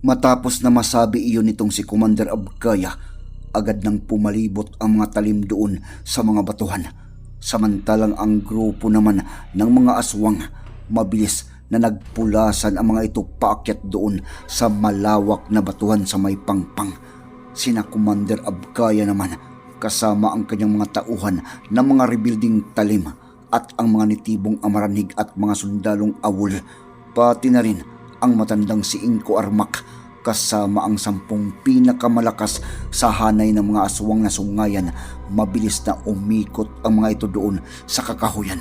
Matapos na masabi iyon nitong si Commander Abgaya, agad nang pumalibot ang mga talim doon sa mga batuhan. Samantalang ang grupo naman ng mga aswang, mabilis na nagpulasan ang mga ito paakyat doon sa malawak na batuhan sa may pangpang. Sina Commander Abgaya naman kasama ang kanyang mga tauhan ng mga rebuilding talim at ang mga nitibong amaranig at mga sundalong awol, pati na rin ang matandang si Inko Armak kasama ang sampung pinakamalakas sa hanay ng mga aswang na sungayan, mabilis na umikot ang mga ito doon sa kakahuyan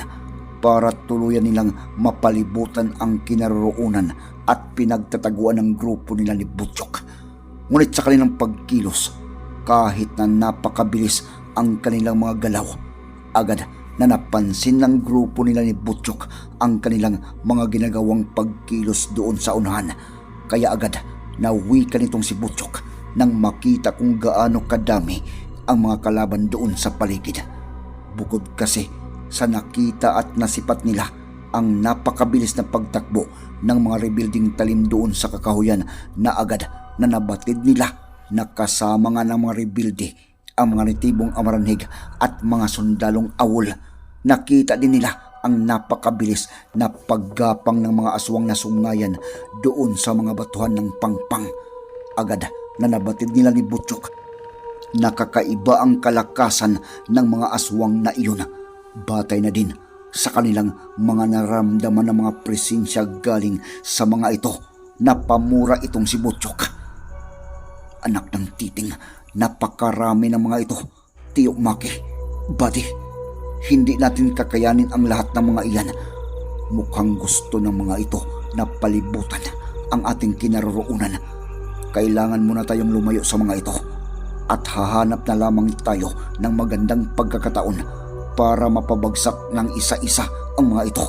para tuluyan nilang mapalibutan ang kinaroroonan at pinagtataguan ng grupo nila ni Butchok. Ngunit sa kanilang pagkilos, kahit na napakabilis ang kanilang mga galaw, agad na napansin ng grupo nila ni Butchok ang kanilang mga ginagawang pagkilos doon sa unahan. Kaya agad nauwi ka nitong si Butchok nang makita kung gaano kadami ang mga kalaban doon sa paligid. Bukod kasi sa nakita at nasipat nila ang napakabilis na pagtakbo ng mga rebuilding talim doon sa kakahuyan na agad na nabatid nila na kasama nga ng mga rebuilde ang mga nitibong amaranhig at mga sundalong awol. Nakita din nila ang napakabilis na paggapang ng mga aswang na sungayan doon sa mga batuhan ng pangpang. Agad na nabatid nila ni Butchok. Nakakaiba ang kalakasan ng mga aswang na iyon. Batay na din sa kanilang mga naramdaman ng mga presensya galing sa mga ito na pamura itong si Butchok. Anak ng titing, napakarami ng mga ito. Tiyo Maki, Buddy, hindi natin kakayanin ang lahat ng mga iyan. Mukhang gusto ng mga ito na palibutan ang ating kinaroroonan. Kailangan muna tayong lumayo sa mga ito at hahanap na lamang tayo ng magandang pagkakataon para mapabagsak ng isa-isa ang mga ito.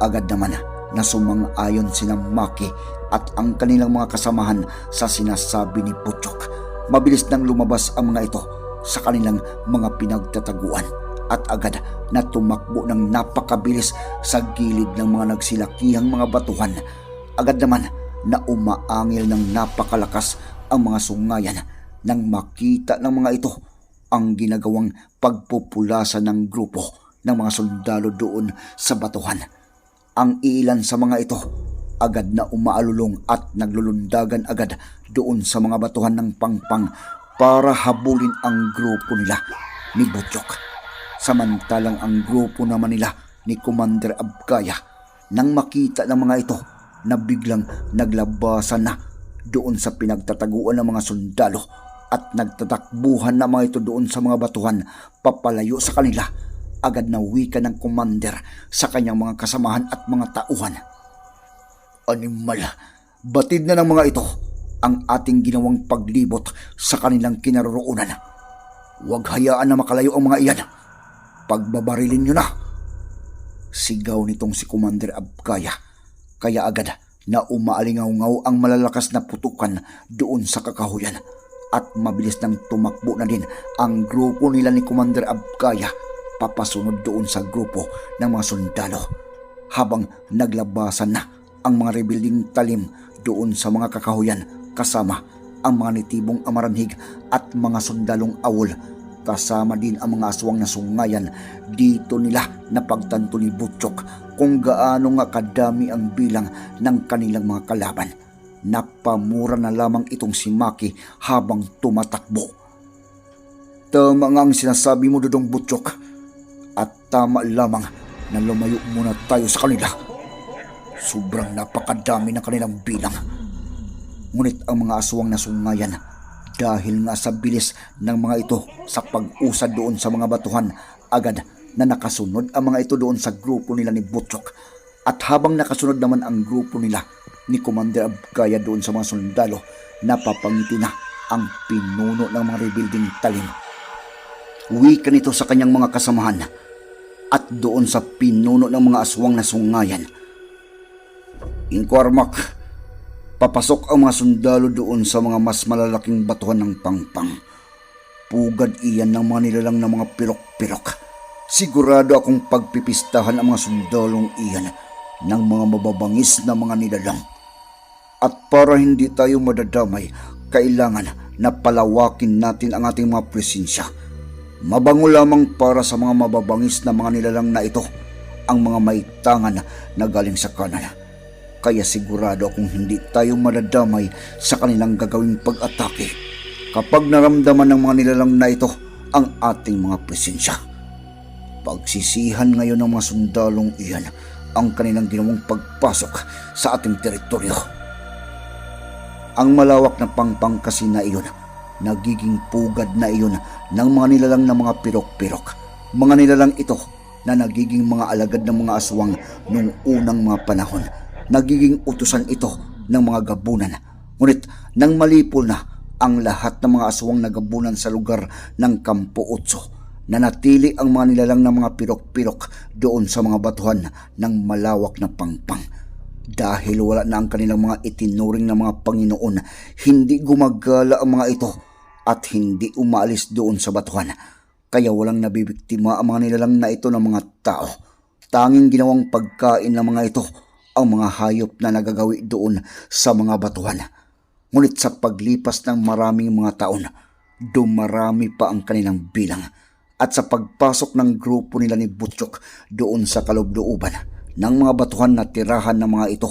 Agad naman na sumang-ayon sina Maki at ang kanilang mga kasamahan sa sinasabi ni Butchok. Mabilis nang lumabas ang mga ito sa kanilang mga pinagtataguan at agad na tumakbo ng napakabilis sa gilid ng mga nagsilakihang mga batuhan. Agad naman na umaangil ng napakalakas ang mga sungayan nang makita ng mga ito ang ginagawang pagpupulasan ng grupo ng mga sundalo doon sa batuhan. Ang ilan sa mga ito agad na umaalulong at naglulundagan agad doon sa mga batuhan ng pangpang para habulin ang grupo nila ni Butchok. Samantalang ang grupo naman nila ni Commander Abkaya nang makita ng mga ito na biglang naglabasan na doon sa pinagtataguan ng mga sundalo at nagtatakbuhan na mga ito doon sa mga batuhan papalayo sa kanila agad na wika ng commander sa kanyang mga kasamahan at mga tauhan. Animal, batid na ng mga ito ang ating ginawang paglibot sa kanilang kinaroroonan. Huwag hayaan na makalayo ang mga iyan. Pagbabarilin nyo na. Sigaw nitong si Commander Abkaya. Kaya agad na umaalingaw-ngaw ang malalakas na putukan doon sa kakahuyan at mabilis nang tumakbo na din ang grupo nila ni Commander Abkaya papasunod doon sa grupo ng mga sundalo habang naglabasan na ang mga rebuilding talim doon sa mga kakahuyan kasama ang mga nitibong amaranhig at mga sundalong awol kasama din ang mga aswang na sungayan dito nila napagtanto ni Butchok kung gaano nga kadami ang bilang ng kanilang mga kalaban napamura na lamang itong si Maki habang tumatakbo. Tama nga ang sinasabi mo, Dudong Butchok. At tama lamang na lumayo muna tayo sa kanila. Sobrang napakadami ng kanilang bilang. Ngunit ang mga aswang na sungayan dahil nga sa bilis ng mga ito sa pag-usad doon sa mga batuhan, agad na nakasunod ang mga ito doon sa grupo nila ni Butchok. At habang nakasunod naman ang grupo nila ni Commander Abkaya doon sa mga sundalo, napapangiti na ang pinuno ng mga rebuilding talim. Uwi ka nito sa kanyang mga kasamahan at doon sa pinuno ng mga aswang na sungayan. Inkormak, papasok ang mga sundalo doon sa mga mas malalaking batuhan ng pangpang. Pugad iyan ng mga nilalang ng mga pirok-pirok. Sigurado akong pagpipistahan ang mga sundalong iyan ng mga mababangis na mga nilalang. At para hindi tayo madadamay, kailangan na palawakin natin ang ating mga presensya. Mabango lamang para sa mga mababangis na mga nilalang na ito ang mga maitangan na galing sa kanan. Kaya sigurado akong hindi tayo madadamay sa kanilang gagawing pag-atake kapag naramdaman ng mga nilalang na ito ang ating mga presensya. Pagsisihan ngayon ng mga sundalong iyan ang kanilang ginawang pagpasok sa ating teritoryo. Ang malawak na pangpang kasi na iyon, nagiging pugad na iyon ng mga nilalang na mga pirok-pirok. Mga nilalang ito na nagiging mga alagad ng mga aswang noong unang mga panahon. Nagiging utusan ito ng mga gabunan. Ngunit nang malipol na ang lahat ng mga aswang na gabunan sa lugar ng Kampo Utso, nanatili ang mga nilalang ng mga pirok-pirok doon sa mga batuhan ng malawak na pangpang. Dahil wala na ang kanilang mga itinuring na mga Panginoon, hindi gumagala ang mga ito at hindi umaalis doon sa batuhan. Kaya walang nabibiktima ang mga nilalang na ito ng mga tao. Tanging ginawang pagkain ng mga ito ang mga hayop na nagagawi doon sa mga batuhan. Ngunit sa paglipas ng maraming mga taon, dumarami pa ang kanilang bilang. At sa pagpasok ng grupo nila ni Butchok doon sa kaloob-looban ng mga batuhan na tirahan ng mga ito,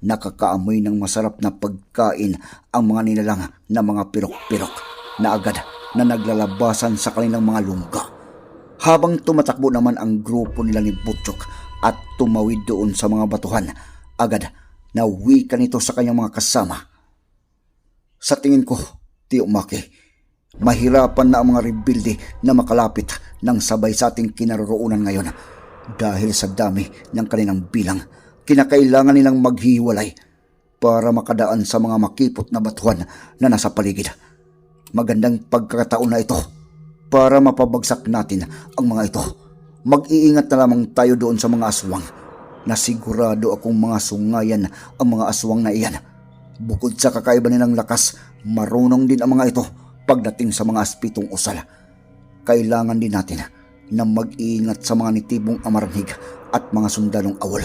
nakakaamoy ng masarap na pagkain ang mga nilalang na mga pirok-pirok na agad na naglalabasan sa kanilang mga lungga. Habang tumatakbo naman ang grupo nila ni Butchok at tumawid doon sa mga batuhan, agad na ka nito sa kanyang mga kasama. Sa tingin ko, Tio Maki, mahirapan na ang mga rebuilde na makalapit ng sabay sa ating kinaroroonan ngayon dahil sa dami ng kanilang bilang. Kinakailangan nilang maghiwalay para makadaan sa mga makipot na batuhan na nasa paligid. Magandang pagkakataon na ito para mapabagsak natin ang mga ito. Mag-iingat na lamang tayo doon sa mga aswang na sigurado akong mga sungayan ang mga aswang na iyan. Bukod sa kakaiba nilang lakas, marunong din ang mga ito pagdating sa mga aspitong usal. Kailangan din natin na mag-iingat sa mga nitibong amarnig at mga sundalong awal.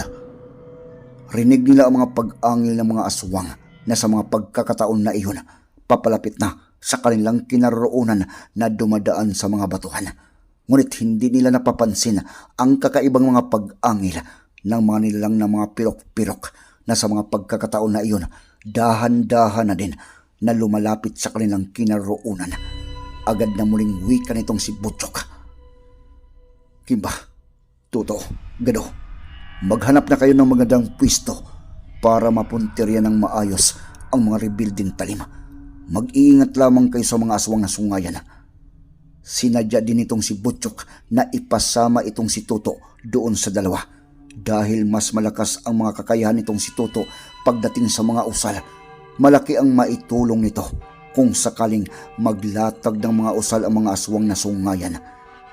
Rinig nila ang mga pag-angil ng mga aswang na sa mga pagkakataon na iyon, papalapit na sa kanilang kinaroroonan na dumadaan sa mga batuhan. Ngunit hindi nila napapansin ang kakaibang mga pag-angil ng mga nilalang na mga pirok-pirok na sa mga pagkakataon na iyon, dahan-dahan na din na lumalapit sa kanilang kinaroroonan. Agad na muling wika nitong si Butchok Kimba, Tuto, Gado, maghanap na kayo ng magandang pwisto para mapuntirya ng maayos ang mga rebuilding talim. Mag-iingat lamang kayo sa mga aswang na sungayan. Sinadya din itong si Butchok na ipasama itong si Tuto doon sa dalawa dahil mas malakas ang mga kakayahan nitong si Tuto pagdating sa mga usal. Malaki ang maitulong nito kung sakaling maglatag ng mga usal ang mga aswang na sungayan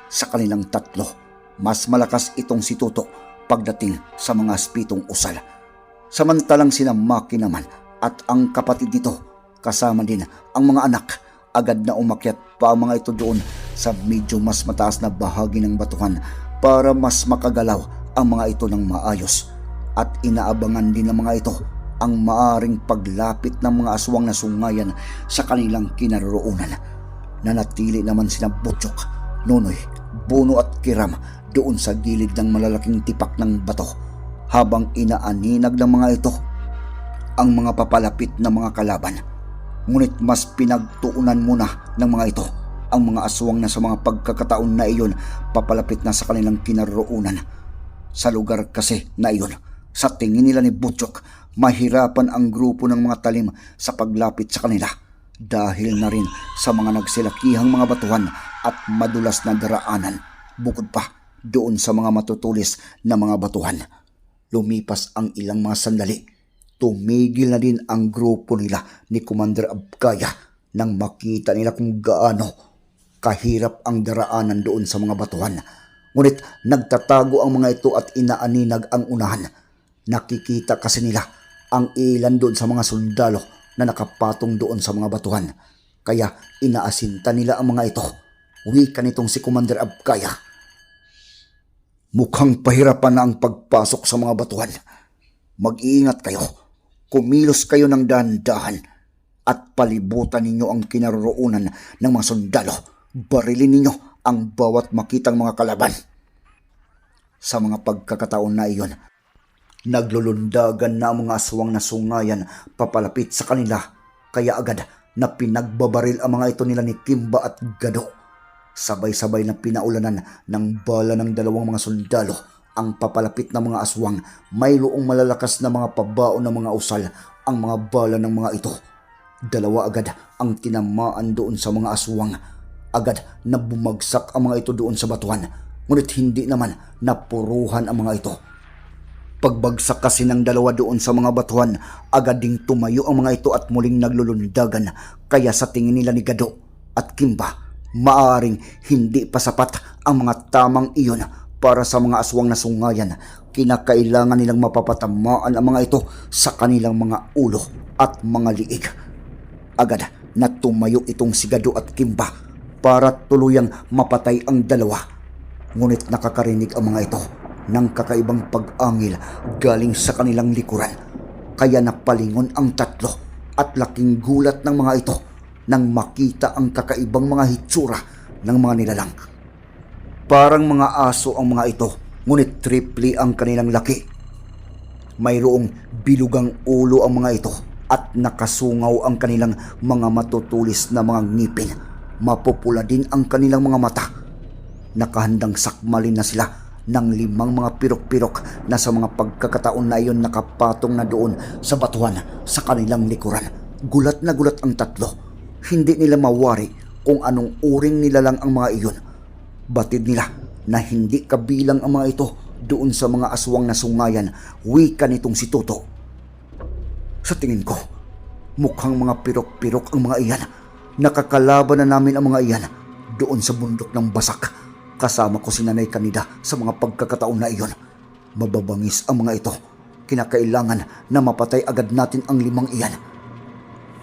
sa kanilang tatlo mas malakas itong si Tuto pagdating sa mga aspitong usal. Samantalang sina Maki naman at ang kapatid nito kasama din ang mga anak agad na umakyat pa ang mga ito doon sa medyo mas mataas na bahagi ng batuhan para mas makagalaw ang mga ito ng maayos at inaabangan din ng mga ito ang maaring paglapit ng mga aswang na sungayan sa kanilang kinaroroonan. Nanatili naman sina Butchok, Nonoy, Bono at Kiram doon sa gilid ng malalaking tipak ng bato habang inaaninag ng mga ito ang mga papalapit na mga kalaban. Ngunit mas pinagtuunan muna ng mga ito ang mga aswang na sa mga pagkakataon na iyon papalapit na sa kanilang kinaroonan. Sa lugar kasi na iyon, sa tingin nila ni Butchok, mahirapan ang grupo ng mga talim sa paglapit sa kanila dahil na rin sa mga nagsilakihang mga batuhan at madulas na daraanan. Bukod pa doon sa mga matutulis na mga batuhan. Lumipas ang ilang mga sandali. Tumigil na din ang grupo nila ni Commander Abkaya nang makita nila kung gaano kahirap ang daraanan doon sa mga batuhan. Ngunit nagtatago ang mga ito at inaaninag ang unahan. Nakikita kasi nila ang ilan doon sa mga sundalo na nakapatong doon sa mga batuhan. Kaya inaasinta nila ang mga ito. Wika nitong si Commander Abkaya. Mukhang pahirapan na ang pagpasok sa mga batuhan. Mag-iingat kayo. Kumilos kayo ng dahan-dahan at palibutan ninyo ang kinaroroonan ng mga sundalo. Barilin ninyo ang bawat makitang mga kalaban. Sa mga pagkakataon na iyon, naglulundagan na ang mga aswang na sungayan papalapit sa kanila kaya agad na pinagbabaril ang mga ito nila ni Kimba at Gado. Sabay-sabay na pinaulanan ng bala ng dalawang mga sundalo ang papalapit na mga aswang. Mayroong malalakas na mga pabao ng mga usal ang mga bala ng mga ito. Dalawa agad ang tinamaan doon sa mga aswang. Agad na bumagsak ang mga ito doon sa batuhan. Ngunit hindi naman napuruhan ang mga ito. Pagbagsak kasi ng dalawa doon sa mga batuhan, agad ding tumayo ang mga ito at muling naglulundagan. Kaya sa tingin nila ni Gado at Kimba, maaring hindi pa sapat ang mga tamang iyon para sa mga aswang na sungayan. Kinakailangan nilang mapapatamaan ang mga ito sa kanilang mga ulo at mga liig. Agad na tumayo itong si Gado at Kimba para tuluyang mapatay ang dalawa. Ngunit nakakarinig ang mga ito ng kakaibang pag-angil galing sa kanilang likuran. Kaya napalingon ang tatlo at laking gulat ng mga ito nang makita ang kakaibang mga hitsura ng mga nilalang. Parang mga aso ang mga ito, ngunit triple ang kanilang laki. Mayroong bilugang ulo ang mga ito at nakasungaw ang kanilang mga matutulis na mga ngipin. Mapupula din ang kanilang mga mata. Nakahandang sakmalin na sila ng limang mga pirok-pirok na sa mga pagkakataon na iyon nakapatong na doon sa batuhan sa kanilang likuran. Gulat na gulat ang tatlo. Hindi nila mawari kung anong uring nila lang ang mga iyon. Batid nila na hindi kabilang ang mga ito doon sa mga aswang na sungayan, wika nitong si Toto. Sa tingin ko, mukhang mga pirok-pirok ang mga iyan. Nakakalaban na namin ang mga iyan doon sa bundok ng basak. Kasama ko si Nanay Kanida sa mga pagkakataon na iyon. Mababangis ang mga ito. Kinakailangan na mapatay agad natin ang limang iyan.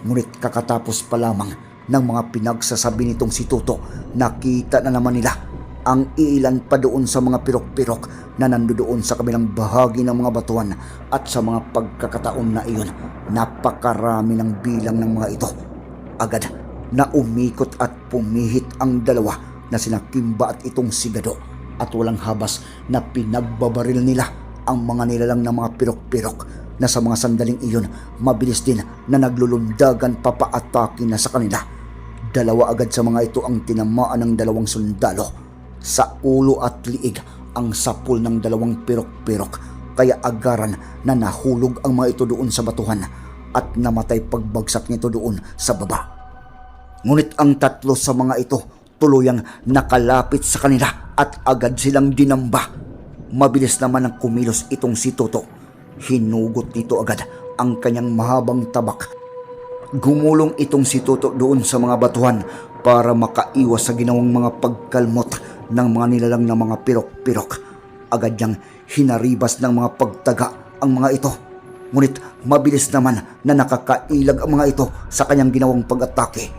Ngunit kakatapos pa lamang ng mga pinagsasabi nitong si Toto, nakita na naman nila ang ilan pa doon sa mga pirok-pirok na nandoon sa kabilang bahagi ng mga batuan at sa mga pagkakataon na iyon, napakarami ng bilang ng mga ito. Agad na umikot at pumihit ang dalawa na sina Kimba at itong sigado at walang habas na pinagbabaril nila ang mga nilalang na mga pirok-pirok na sa mga sandaling iyon mabilis din na naglulundagan papaatake na sa kanila. Dalawa agad sa mga ito ang tinamaan ng dalawang sundalo. Sa ulo at liig ang sapul ng dalawang pirok-pirok kaya agaran na nahulog ang mga ito doon sa batuhan at namatay pagbagsak nito doon sa baba. Ngunit ang tatlo sa mga ito tuluyang nakalapit sa kanila at agad silang dinamba. Mabilis naman ang kumilos itong si Toto. Hinugot nito agad ang kanyang mahabang tabak. Gumulong itong si Toto doon sa mga batuhan para makaiwas sa ginawang mga pagkalmot ng mga nilalang na mga pirok-pirok. Agad niyang hinaribas ng mga pagtaga ang mga ito. Ngunit mabilis naman na nakakailag ang mga ito sa kanyang ginawang pag-atake.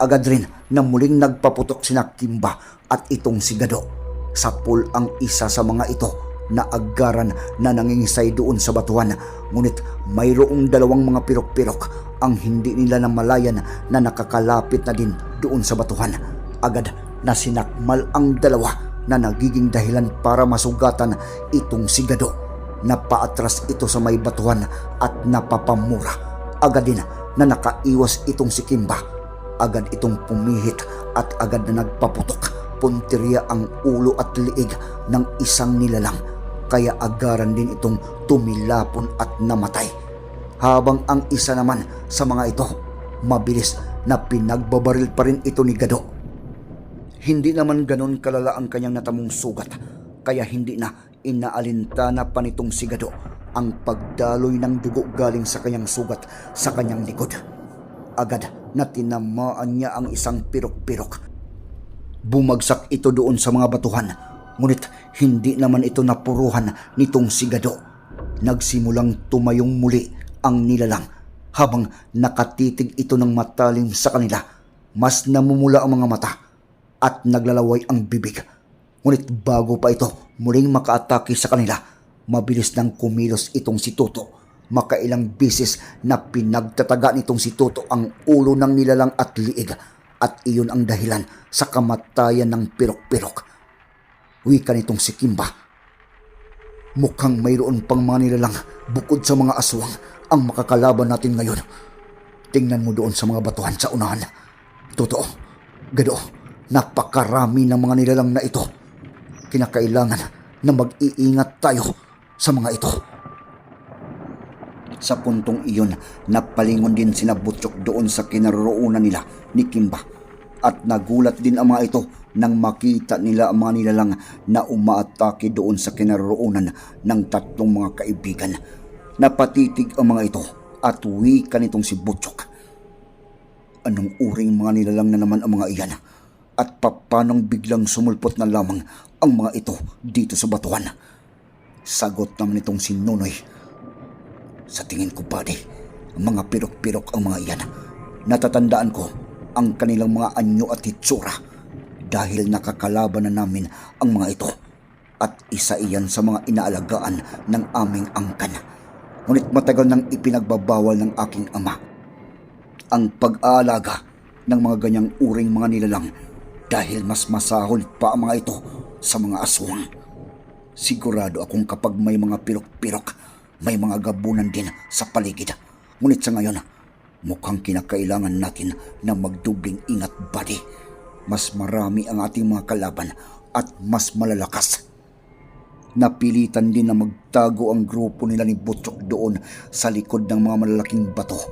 Agad rin na muling nagpaputok si Kimba at itong si Gado. Sapul ang isa sa mga ito na agaran na nangingisay doon sa batuhan. Ngunit mayroong dalawang mga pirok-pirok ang hindi nila namalayan na nakakalapit na din doon sa batuhan. Agad na sinakmal ang dalawa na nagiging dahilan para masugatan itong si Gado. napaatras ito sa may batuhan at napapamura. Agad din na nakaiwas itong si Kimba. Agad itong pumihit at agad na nagpaputok. Punteriya ang ulo at liig ng isang nilalang. Kaya agaran din itong tumilapon at namatay. Habang ang isa naman sa mga ito, mabilis na pinagbabaril pa rin ito ni Gado. Hindi naman ganon kalala ang kanyang natamong sugat, kaya hindi na inaalintana pa nitong si Gado ang pagdaloy ng dugo galing sa kanyang sugat sa kanyang likod. Agad na tinamaan niya ang isang pirok-pirok. Bumagsak ito doon sa mga batuhan, ngunit hindi naman ito napuruhan nitong si Gado. Nagsimulang tumayong muli ang nilalang habang nakatitig ito ng matalim sa kanila. Mas namumula ang mga mata at naglalaway ang bibig. Ngunit bago pa ito muling makaatake sa kanila, mabilis nang kumilos itong si Toto. Makailang bisis na pinagtataga nitong si Toto ang ulo ng nilalang at liig at iyon ang dahilan sa kamatayan ng pirok-pirok. Wika nitong si Kimba. Mukhang mayroon pang mga nilalang bukod sa mga aswang ang makakalaban natin ngayon. Tingnan mo doon sa mga batuhan sa unahan. Totoo, gado, napakarami ng mga nilalang na ito. Kinakailangan na mag-iingat tayo sa mga ito. Sa puntong iyon, napalingon din sina Butchok doon sa kinaroroonan nila ni Kimba. At nagulat din ang mga ito nang makita nila ang mga nilalang na umaatake doon sa kinaroroonan ng tatlong mga kaibigan. Napatitig ang mga ito at wika nitong si Butchok. Anong uring mga nilalang na naman ang mga iyan? At papanong biglang sumulpot na lamang ang mga ito dito sa batuhan? Sagot naman itong si Nonoy. Sa tingin ko, ang mga pirok-pirok ang mga iyan. Natatandaan ko ang kanilang mga anyo at hitsura dahil nakakalaban na namin ang mga ito at isa iyan sa mga inaalagaan ng aming angkan. Ngunit matagal nang ipinagbabawal ng aking ama ang pag-aalaga ng mga ganyang uring mga nilalang dahil mas masahol pa ang mga ito sa mga aswang. Sigurado akong kapag may mga pirok-pirok, may mga gabunan din sa paligid. Ngunit sa ngayon, mukhang kinakailangan natin na magdubling ingat, buddy. Mas marami ang ating mga kalaban at mas malalakas. Napilitan din na magtago ang grupo nila ni Butchok doon sa likod ng mga malalaking bato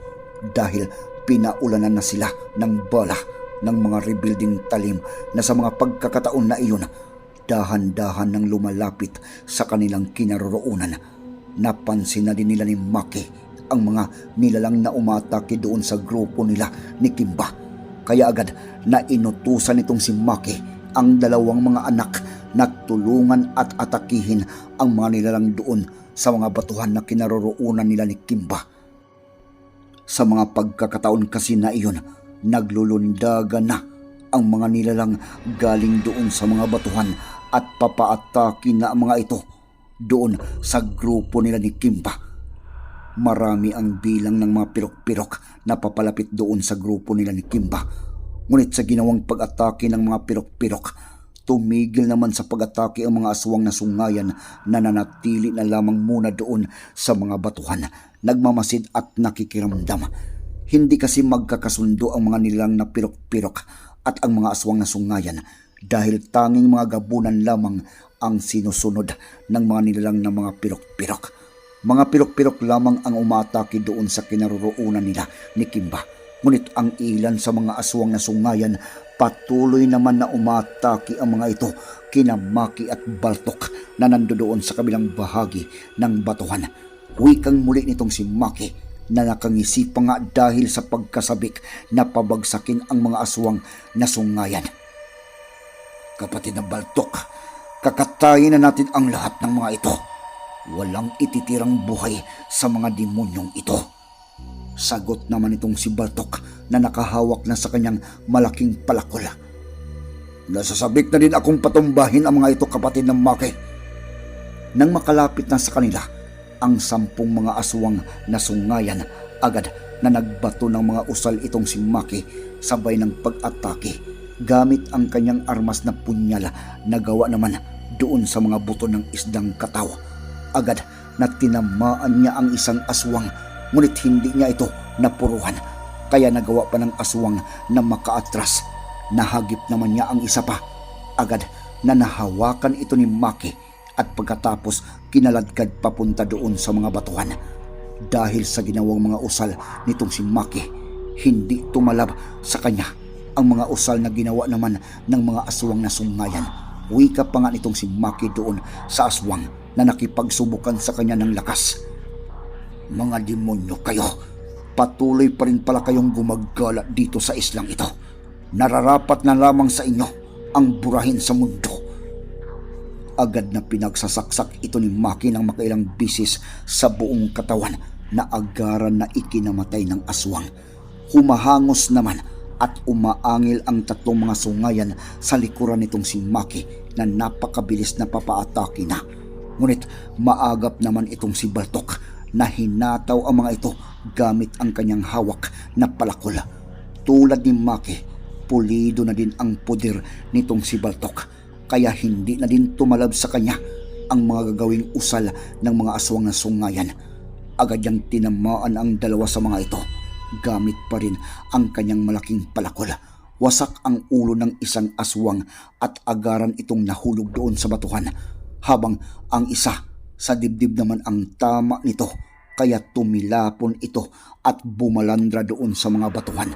dahil pinaulanan na sila ng bala ng mga rebuilding talim na sa mga pagkakataon na iyon dahan-dahan nang lumalapit sa kanilang kinaroroonan. Napansin na din nila ni Maki ang mga nilalang na umatake doon sa grupo nila ni Kimba. Kaya agad na inutusan nitong si Maki ang dalawang mga anak na tulungan at atakihin ang mga nilalang doon sa mga batuhan na kinaroroonan nila ni Kimba. Sa mga pagkakataon kasi na iyon, naglulundagan na ang mga nilalang galing doon sa mga batuhan at papaatake na ang mga ito doon sa grupo nila ni Kimba. Marami ang bilang ng mga pirok-pirok na papalapit doon sa grupo nila ni Kimba. Ngunit sa ginawang pag-atake ng mga pirok-pirok, tumigil naman sa pag-atake ang mga aswang na sungayan na nanatili na lamang muna doon sa mga batuhan, nagmamasid at nakikiramdam. Hindi kasi magkakasundo ang mga nilang na pirok-pirok at ang mga aswang na sungayan dahil tanging mga gabunan lamang ang sinusunod ng mga nilalang na mga pirok-pirok. Mga pirok-pirok lamang ang umatake doon sa kinaroroonan nila ni Kimba. Ngunit ang ilan sa mga aswang na sungayan patuloy naman na umatake ang mga ito kina Maki at Baltok na nandoon sa kabilang bahagi ng batuhan. Wikang muli nitong si Maki na nakangisi pa nga dahil sa pagkasabik na pabagsakin ang mga aswang na sungayan. Kapatid na Baltok, kakatayin na natin ang lahat ng mga ito. Walang ititirang buhay sa mga demonyong ito. Sagot naman itong si Baltok na nakahawak na sa kanyang malaking palakol. Nasasabik na din akong patumbahin ang mga ito kapatid ng Maki. Nang makalapit na sa kanila, ang sampung mga aswang na sungayan agad na nagbato ng mga usal itong si Maki sabay ng pag-atake gamit ang kanyang armas na punyal na gawa naman doon sa mga buto ng isdang kataw. Agad na tinamaan niya ang isang aswang ngunit hindi niya ito napuruhan. Kaya nagawa pa ng aswang na makaatras. Nahagip naman niya ang isa pa. Agad na nahawakan ito ni Maki at pagkatapos kinaladkad papunta doon sa mga batuhan. Dahil sa ginawang mga usal nitong si Maki, hindi tumalab sa kanya ang mga usal na ginawa naman ng mga aswang na sungayan. Wika pa nga nitong si Maki doon sa aswang na nakipagsubukan sa kanya ng lakas. Mga demonyo kayo, patuloy pa rin pala kayong gumagala dito sa islang ito. Nararapat na lamang sa inyo ang burahin sa mundo. Agad na pinagsasaksak ito ni Maki ng makailang bisis sa buong katawan na agaran na ikinamatay ng aswang. Humahangos naman at umaangil ang tatlong mga sungayan sa likuran nitong si Maki na napakabilis na papaatake na. Ngunit maagap naman itong si Baltok na hinataw ang mga ito gamit ang kanyang hawak na palakol. Tulad ni Maki, pulido na din ang puder nitong si Baltok kaya hindi na din tumalab sa kanya ang mga gagawing usal ng mga aswang na sungayan. Agad niyang tinamaan ang dalawa sa mga ito gamit pa rin ang kanyang malaking palakol. Wasak ang ulo ng isang aswang at agaran itong nahulog doon sa batuhan habang ang isa sa dibdib naman ang tama nito kaya tumilapon ito at bumalandra doon sa mga batuhan.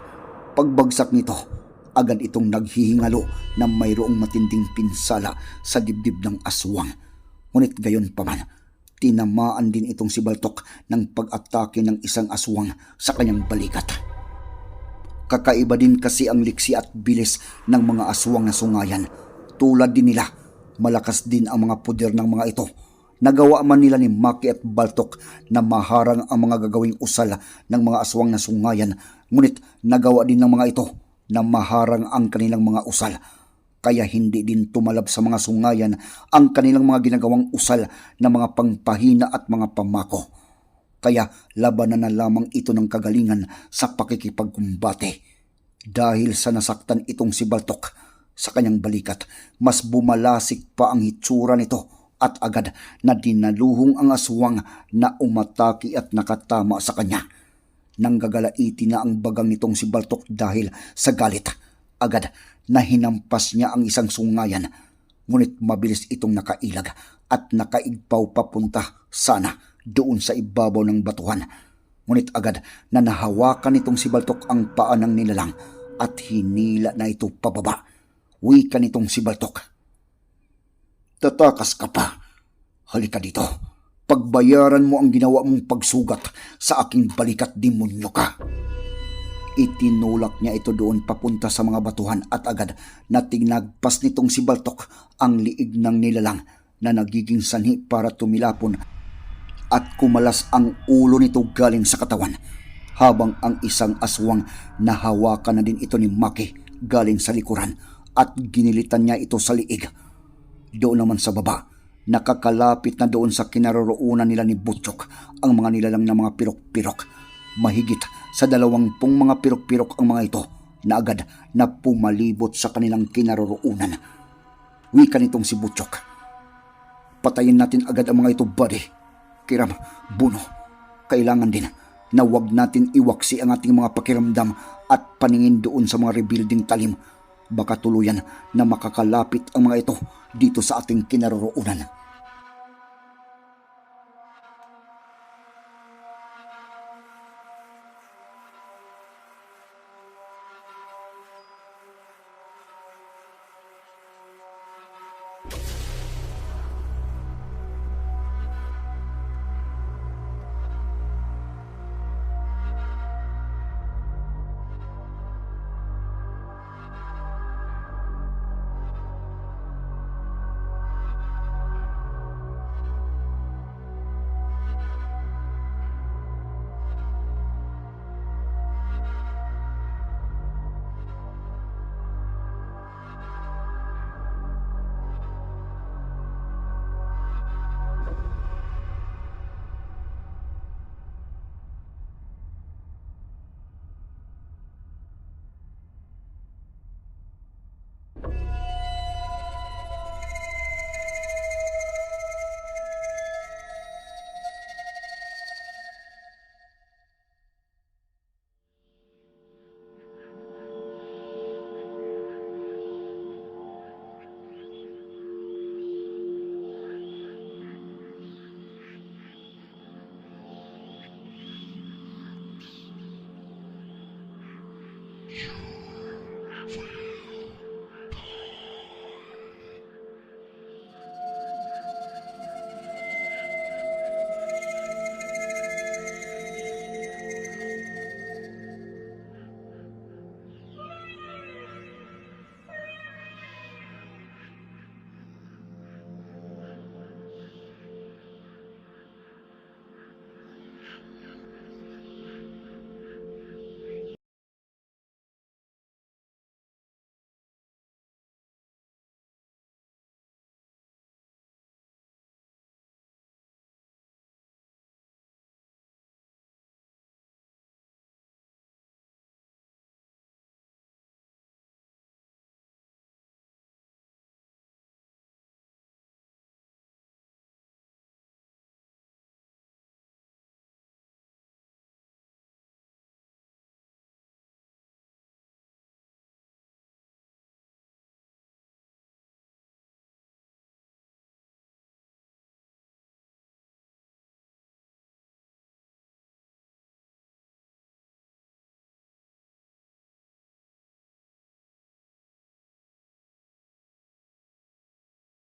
Pagbagsak nito, agad itong naghihingalo na mayroong matinding pinsala sa dibdib ng aswang. Ngunit gayon pa man, tinamaan din itong si Baltok ng pag-atake ng isang aswang sa kanyang balikat. Kakaiba din kasi ang liksi at bilis ng mga aswang na sungayan. Tulad din nila, malakas din ang mga puder ng mga ito. Nagawa man nila ni Maki at Baltok na maharang ang mga gagawing usal ng mga aswang na sungayan, ngunit nagawa din ng mga ito na maharang ang kanilang mga usal. Kaya hindi din tumalab sa mga sungayan ang kanilang mga ginagawang usal na mga pangpahina at mga pamako. Kaya labanan na lamang ito ng kagalingan sa pakikipagkumbate. Dahil sa nasaktan itong si Baltok sa kanyang balikat, mas bumalasik pa ang hitsura nito at agad na dinaluhong ang aswang na umataki at nakatama sa kanya. Nanggagalaiti na ang bagang nitong si Baltok dahil sa galit. Agad na hinampas niya ang isang sungayan. Ngunit mabilis itong nakailag at nakaigpaw papunta sana doon sa ibabaw ng batuhan. Ngunit agad na nahawakan nitong si Baltok ang paa ng nilalang at hinila na ito pababa. Wika nitong si Baltok. Tatakas ka pa. Halika dito. Pagbayaran mo ang ginawa mong pagsugat sa aking balikat demonyo ka. Itinulak niya ito doon papunta sa mga batuhan at agad na tinagpas nitong si Baltok ang liig ng nilalang na nagiging sanhi para tumilapon at kumalas ang ulo nito galing sa katawan habang ang isang aswang nahawakan na din ito ni Maki galing sa likuran at ginilitan niya ito sa liig. Doon naman sa baba, nakakalapit na doon sa kinaroroonan nila ni Butchok ang mga nilalang na mga pirok-pirok. Mahigit sa dalawampung mga pirok-pirok ang mga ito na agad na pumalibot sa kanilang kinaroroonan. Wika nitong si Butchok. Patayin natin agad ang mga ito, buddy. Kiram, Buno, kailangan din na wag natin iwaksi ang ating mga pakiramdam at paningin doon sa mga rebuilding talim. Baka tuluyan na makakalapit ang mga ito dito sa ating kinaroroonan.